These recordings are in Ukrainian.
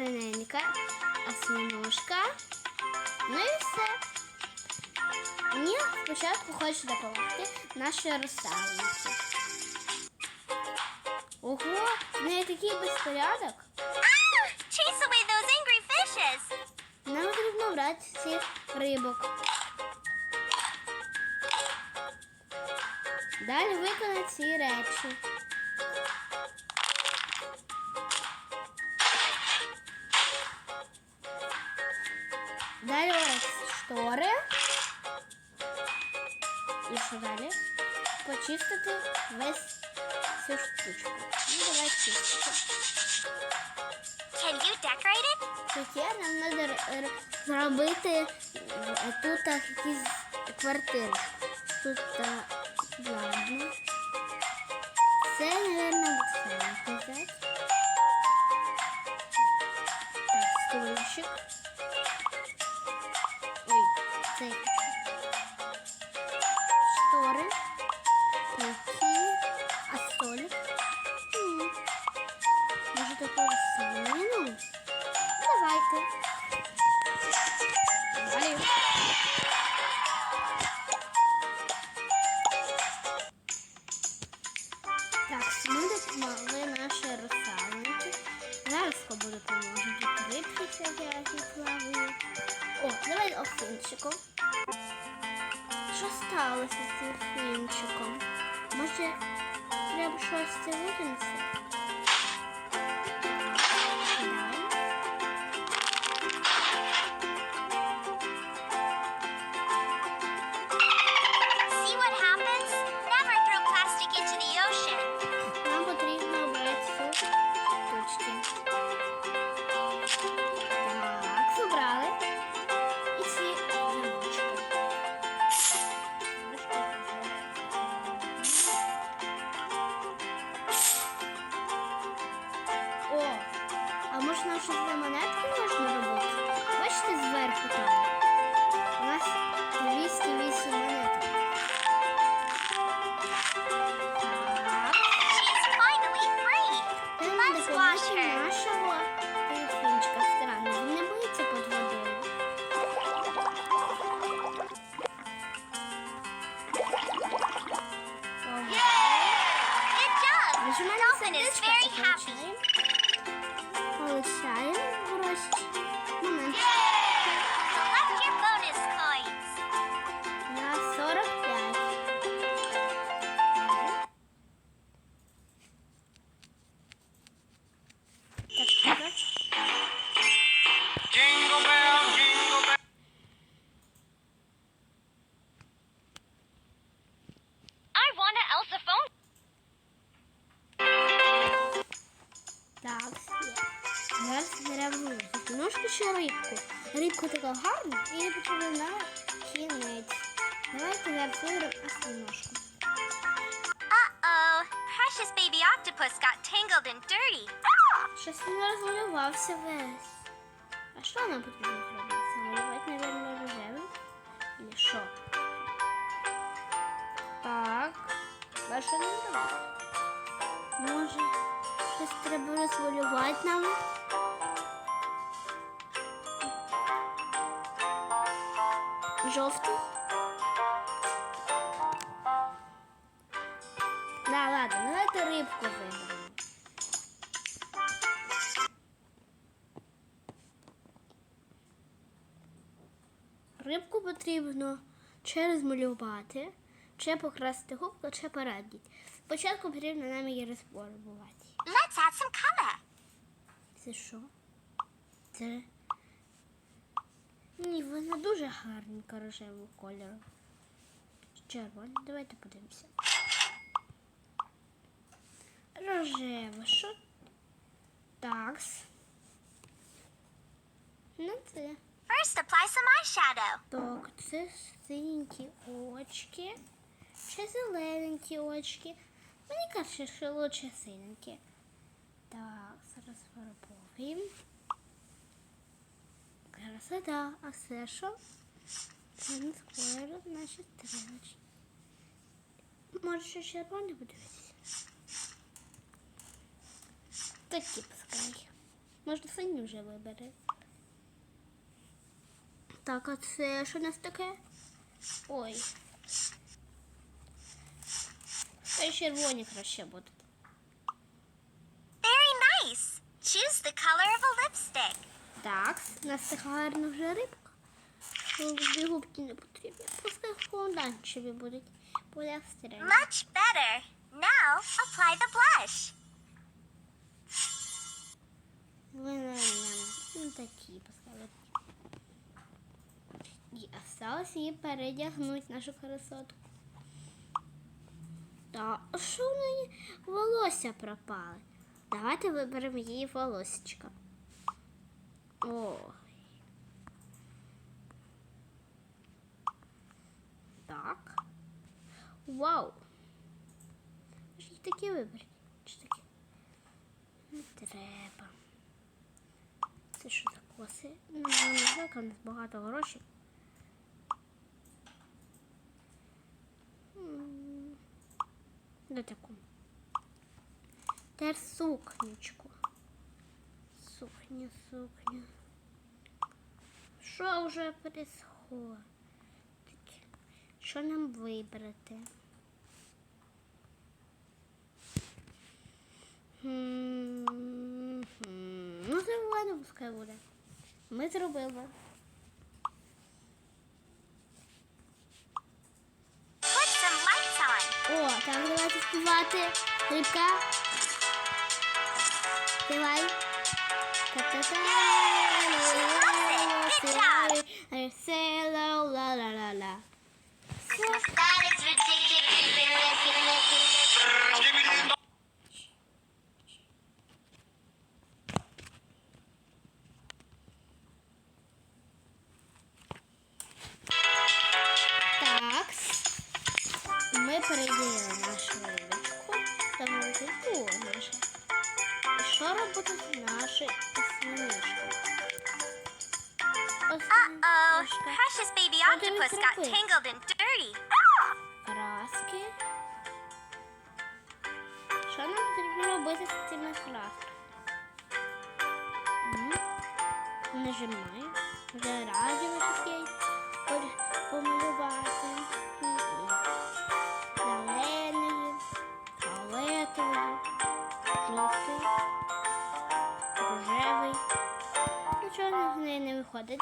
рибка осьминожка. Ну і все. Мені спочатку хоче допомогти нашій русалці. Ого, в неї такий безпорядок. Ah! Chase away those angry fishes! Нам потрібно брати цих рибок. Далі виконати ці речі. Далі ось штори. І що далі? Почистити весь цю штучку. Ну, давай чистити. Can you decorate it? Тепер нам треба зробити е, тут якісь квартири. Тут е, ладно. Це, мабуть, все. Так, стульчик. Він розмалювався весь. А що нам потрібно зробити? Замалювати, мабуть, рожевий? Или що? Так. Більше не робити. Може, щось треба розмалювати нам? Жовтий? Рибку потрібно чи розмалювати, чи покрасти губку, чи порадити. Спочатку потрібно нам її розфарбувати. Let's add some color. Це що? Це. Ні, вона дуже гарненька рожевого кольору. Червона, давайте подивимося. Рожева, що? Такс. Ну це. First, apply some eyeshadow. Так, це синенькі очки. Чи зелененькі очки. Мені кажуть, що лучше синенькі. Так, зараз фарбуємо. Красота. А це що? Не кольору наші стрілочки. Може, ще червоне подивитися? такі пускай. Можна синій вже вибере. Так, а це що у нас таке? Ой. Та червоні краще будуть. Very nice. Choose the color of a lipstick. Так, у нас така гарна вже рибка. Дві губки не потрібні. Пускай фонданчеві будуть. Полястрені. Much better. Now apply the blush. Ну такі. І осталось її передягнути нашу красотку. Та що в неї волосся пропали? Давайте виберемо її волосечка. О. Так. Вау. Їх такі вибрати. Чи такі? Не треба. Це що за коси? Ну, не знаю, у нас багато грошей. Де таку? Тепер сукнечку. Сукня, сукня. Що вже происходит? Що нам вибрати? Ну, це ладно, пускай буде. Ми зробили. О, так, давайте співати. Рибка. Співай. Село, ла Octopus got tangled and dirty. краски. Що нам потрібно робити з цими красками? Нажимаю. Зарадіо такий. Хочу помалювати. М-м. Зелений, фіолетовий, жовтий, рожевий. Нічого з неї не виходить.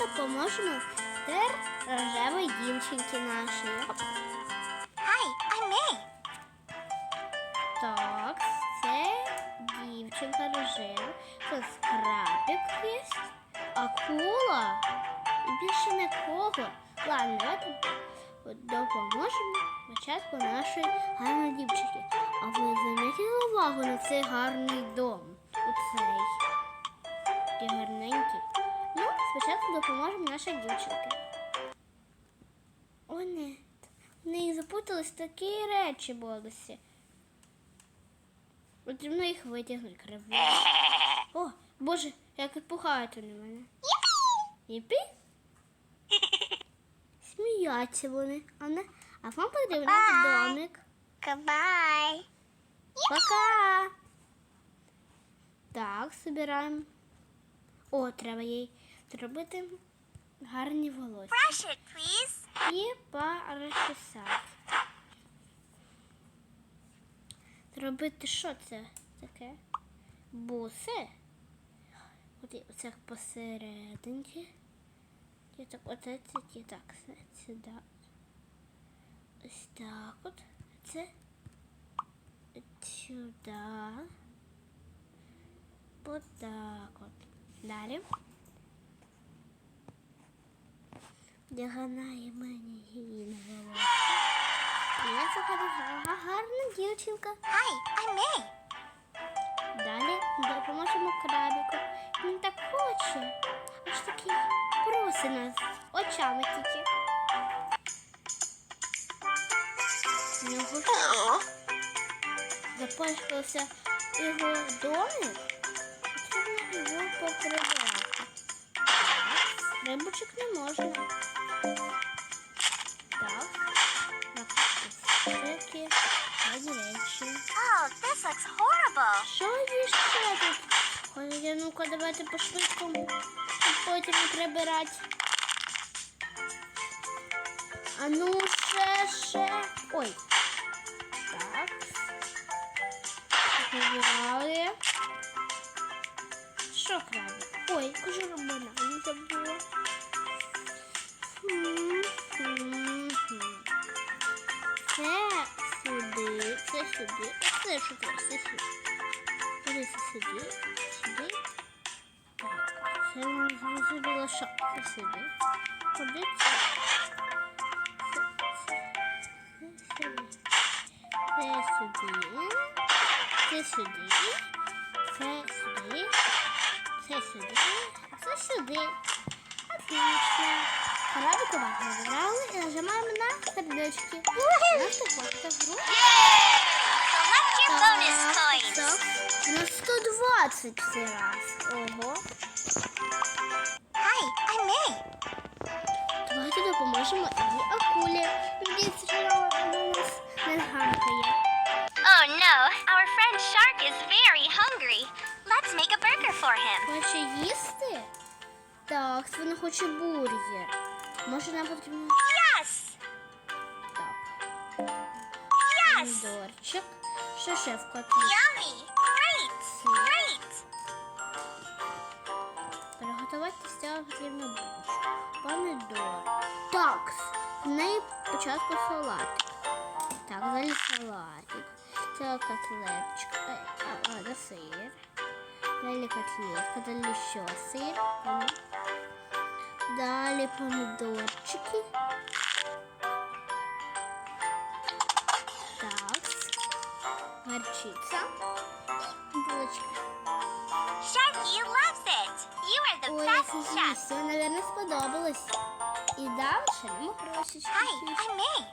Допоможемо тепер рожевій дівчинці нашій. Hi, I'm May. Так, це дівчинка рожева. Тут крабик є, акула і більше нікого. Ладно, давайте допоможемо спочатку нашої гарної дівчинки. А ви замітили увагу на цей гарний дом? Оцей. Такий гарненький. Ну, спочатку допоможемо нашій дівчинці. О, не. В неї запутались такі речі болесі. Потрібно їх витягнути криву. О, боже, як пухають вони мене. Єпі? Сміються вони. А, не? а вам потрібен Бай. домик. Goodbye. Пока. Так, збираємо. О, треба їй зробити гарні волосся. Brush it, please. І порозчесати. Зробити що це таке? Буси. І оце посерединці. І так оце це ті так сюди. Ось так от. Це сюди. От так от. Далі. Діагонає мені її на. Я га- гарна дівчинка. Hi, I'm May. Далі допоможемо крабіку. Він так хоче. Аж такий просить нас очами тільки. Нього запачкався його домик. Потрібно його покривати. Рибочок не можна. Так. Такі речі. Oh, this looks horrible. Що є ще тут? Ой, ну-ка, давайте по-швидкому. щоб Потім прибирати. А ну, ще, ще. Ой. Так. Прибирали. Що крабі? Ой, кажу романа, сюди, сюди. Сюди, сюди. Так, це що це сюди. Куди сюди. Сюди. Сюди. Це сюди. Це сюди. Це сюди. Отлично. Кораблик вибрали і нажимаємо на сердечки. Наступна гру. Collect your bonus coins. Так, на 120 цей раз. Ого. Hi, I'm May. Давайте допоможемо і акулі. Дивіться, у нас не гамкає. Oh no, our friend Shark is very hungry. Let's make a burger for him. Хоче їсти? Так, вона хоче бургер. Може нам потрібно Yes! так. Yes! Помідорчик. Що ще в котлі? Yummy! Great! Great! Приготувати з цього потрібно булочку. Помідор. Так, в неї спочатку салатик. Так, далі салатик. Це котлеточка. Е, А, ладно, сир. Далі котлетка, далі ще сир. Далі помідорчики. Горчиця. Булочка. Sharky loves it! You are the Ой, best chef! звісно, наверное, сподобалось. І далі нам грошечки. Hi, I'm May.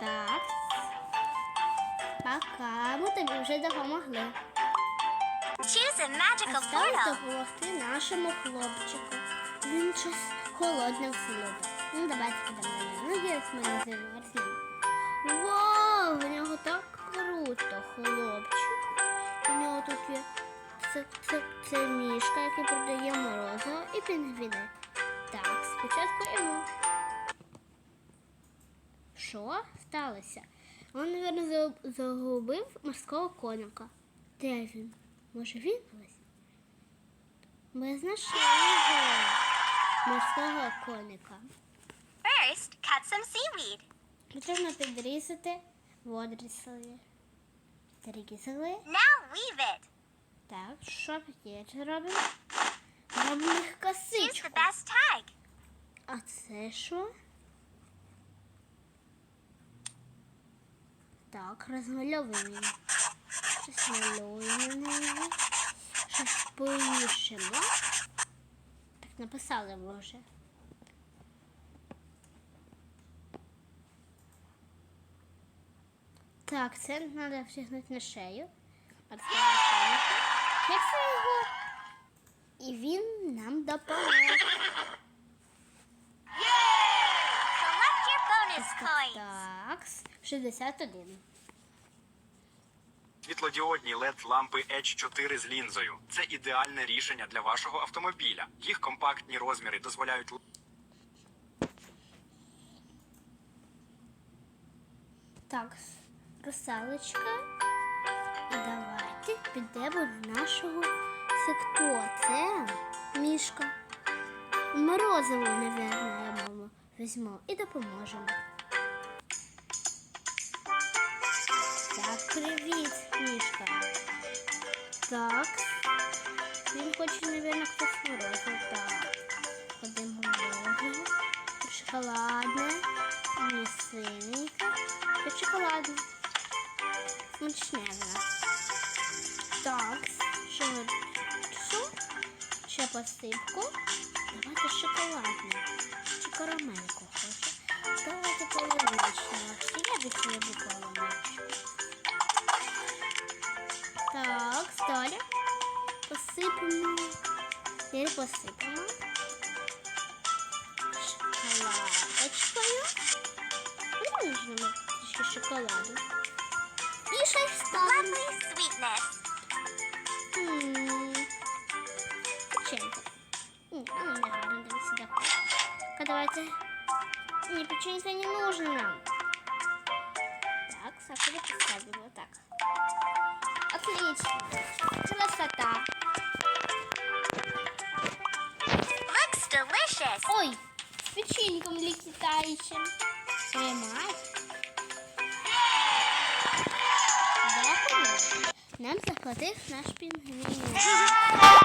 Так. Пока. Ми тобі вже допомогли. Choose a magical Осталось portal. допомогти нашому хлопчику. Він щось холодне все любить. Ну, давайте підемо. Ну, як ми не. Вау, в нього так круто, хлопчик. У нього тут є це, це, це мішка, який продає морозиво і пінгвіни. Так, спочатку йому. Що сталося? Він, мабуть, загубив морського коника. Де він? Може він колись? Ми знайшли його. Морського коника. First, cut some seaweed. Потрібно підрізати водорослі. Підрізали. Now weave it. Так, що ще робимо? Робимо їх косичку. the best tag. А це що? Так, розмальовуємо. Щось малюємо. Щось пишемо. Так, написали ми вже. Так, це треба втягнути на шею. Фіксуємо його. І він нам допоможе. Так, 61. Світлодіодні led лампи Edge 4 з лінзою. Це ідеальне рішення для вашого автомобіля. Їх компактні розміри дозволяють Так, русалочка. І давайте підемо до нашого це? Це мішка. Морозиво, маму візьму і допоможемо. Так, привіт, мішка. Так. Він хоче, напевно, хтось морозиво. Так. Ходимо морозиво. Шоколадне. Не синеньке. Це шоколадне. Смачне вона. Так, ще цю, ще посипку. Давайте шоколадну. Чи карамельку хочу. Давайте полуничну. Я більше люблю полуничку. Так, далі. Посипемо. Тепер посипемо. Шоколадочкою. Можна трішки шоколаду. давайте. Не, почему-то не нужно нам? Так, сахарик поставим вот так. Отлично. Красота. Looks delicious. Ой, с печеньком летающим. Поймать. Нам захватив наш пингвин.